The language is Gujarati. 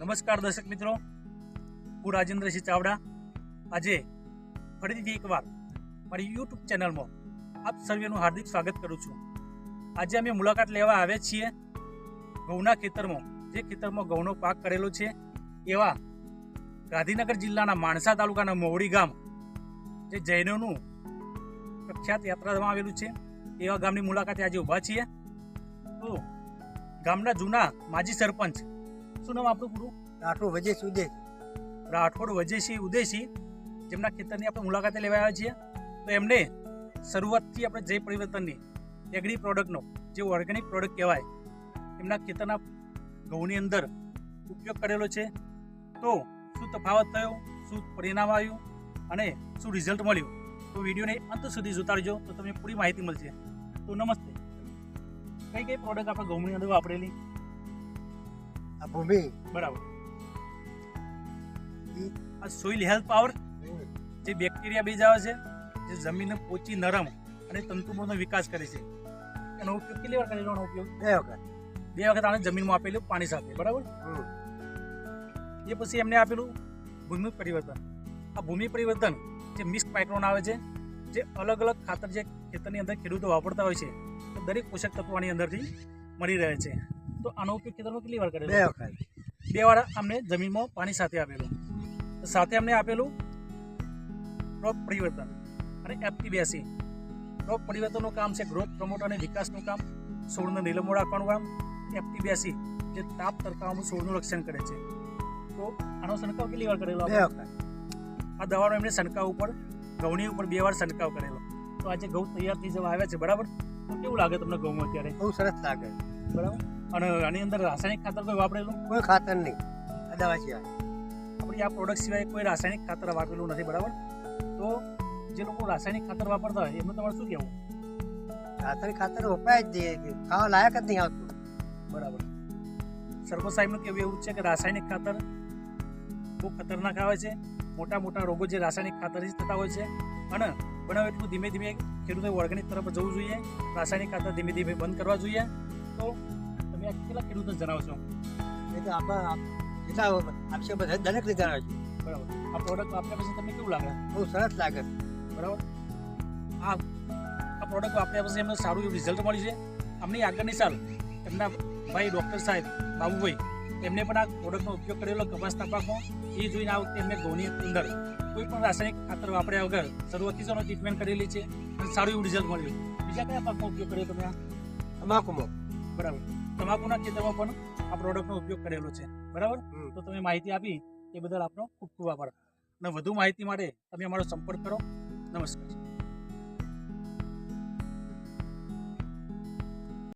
નમસ્કાર દર્શક મિત્રો. હું રાજેન્દ્રસિંહ ચાવડા. આજે ફરીથી એકવાર મારી યુટ્યુબ ચેનલમાં આપ સર્વેનું હાર્દિક સ્વાગત કરું છું. આજે અમે મુલાકાત લેવા આવ્યા છીએ ઘઉંના ખેતરમાં. જે ખેતરમાં ઘઉંનો પાક કરેલો છે એવા ગાંધીનગર જિલ્લાના માણસા તાલુકાના મોવડી ગામ, જે જૈનોનું પ્રખ્યાત યાત્રાધામ આવેલું છે. એવા ગામની મુલાકાતે આજે ઊભા છીએ. તો ગામના જૂના માજી સરપંચ શું નામ આપણું પૂરું? રાઠોડ વજેશ સુધે રાઠોડ વજેશી ઉદયસિંહ. જેમના ખેતરની આપણે મુલાકાતે લેવા આવ્યા છીએ. તો એમને શરૂઆતથી આપણે જય પરિવર્તનની એગ્રી પ્રોડક્ટનો જે ઓર્ગેનિક પ્રોડક્ટ કહેવાય એમના ખેતરના ઘઉંની અંદર ઉપયોગ કરેલો છે. તો શું તફાવત થયો? શું પરિણામ આવ્યું? અને શું રિઝલ્ટ મળ્યું? તો વિડીયોને અંત સુધી જોતાડજો તો તમને પૂરી માહિતી મળશે. તો નમસ્તે. કઈ કઈ પ્રોડક્ટ આપણે ઘઉંની અંદર વાપરેલી? ભૂમિ. બરાબર. આ સોઇલ હેલ્થ પાવર જે બેક્ટેરિયા બીજ આવે છે જે જમીનને પોચી નરમ અને તંતુઓનો વિકાસ કરે છે. એનો ઉપયોગ કેટલી વાર કરેલો એનો ઉપયોગ? બે વખત. બે વખત આને જમીનમાં આપેલું પાણી સાથે બરાબર? એ પછી એમને આપેલું ભૂમિ પરિવર્તન. આ ભૂમિ પરિવર્તન જે મિક્સ માઇક્રોન આવે છે જે અલગ અલગ ખાતર જે ખેતરની અંદર ખેડૂતો વાપરતા હોય છે તો દરેક પોષક તત્વોની અંદરથી મળી રહે છે. તો આનો ઉપયોગ ખેતરમાં કેટલી વાર બે વખત. બે વાર અમને જમીનમાં પાણી સાથે આપેલું. સાથે અમને આપેલું ક્રોપ પરિવર્તન અને એફટી બેસી. ક્રોપ પરિવર્તનનું કામ છે ગ્રોથ પ્રમોટ અને વિકાસનું કામ. છોડને નીલમો રાખવાનું કામ. એફટી બેસી જે તાપ તરકાવામાં છોડનું રક્ષણ કરે છે. તો આનો છંટકાવ કેટલી વાર કરેલો આ દવાનો એમને છંટકાવ ઉપર ઘઉંની ઉપર બે વાર છંટકાવ કરેલો. તો આજે ઘઉં તૈયાર થઈ જવા આવ્યા છે બરાબર? તો કેવું લાગે તમને ઘઉં અત્યારે? બહુ સરસ લાગે. બરાબર? અને આની અંદર રાસાયણિક ખાતર કોઈ વાપરેલું? કોઈ ખાતર નહીં. આ દવા સિવાય. આપણી આ પ્રોડક્ટ સિવાય કોઈ રાસાયણિક ખાતર વાપરેલું નથી બરાબર? તો જે લોકો રાસાયણિક ખાતર વાપરતા હોય એમનું તમારે શું કહેવું? રાસાયણિક ખાતર વપરાય જ ખાવા લાયક જ નહીં આવતું. બરાબર. સરપંચ સાહેબનું કહેવું એવું જ છે કે રાસાયણિક ખાતર બહુ ખતરનાક આવે છે. મોટા મોટા રોગો જે રાસાયણિક ખાતરથી થતા હોય છે. અને બનાવ એટલું ધીમે ધીમે ખેડૂતોએ ઓર્ગેનિક તરફ જવું જોઈએ. રાસાયણિક ખાતર ધીમે ધીમે બંધ કરવા જોઈએ. તો તમે કેટલા ખેડૂતોને જણાવશો એ તો આપણા જેટલા આપશે બધા દરેક રીતે જણાવે છે. બરાબર. આ પ્રોડક્ટ આપ્યા પછી તમને કેવું લાગે? બહુ સરસ લાગે. બરાબર. આ આ પ્રોડક્ટ આપ્યા પછી એમને સારું એવું રિઝલ્ટ મળ્યું છે. અમની આગળની સાલ એમના ભાઈ ડૉક્ટર સાહેબ બાબુભાઈ એમને પણ આ પ્રોડક્ટનો ઉપયોગ કરેલો કપાસના પાકમાં એ જોઈને આ વખતે એમને ઘઉંની અંદર કોઈ પણ રાસાયણિક ખાતર વાપર્યા વગર શરૂઆતથી જ ટ્રીટમેન્ટ કરેલી છે અને સારું એવું રિઝલ્ટ મળ્યું. બીજા કયા પાકમાં ઉપયોગ કર્યો તમે તમાકુમાં બરાબર. તમાકુના ખેતરમાં પણ આ પ્રોડક્ટનો ઉપયોગ કરેલો છે. બરાબર? તો તમે માહિતી આપી એ બદલ આપનો ખૂબ ખૂબ આભાર. અને વધુ માહિતી માટે તમે અમારો સંપર્ક કરો. નમસ્કાર.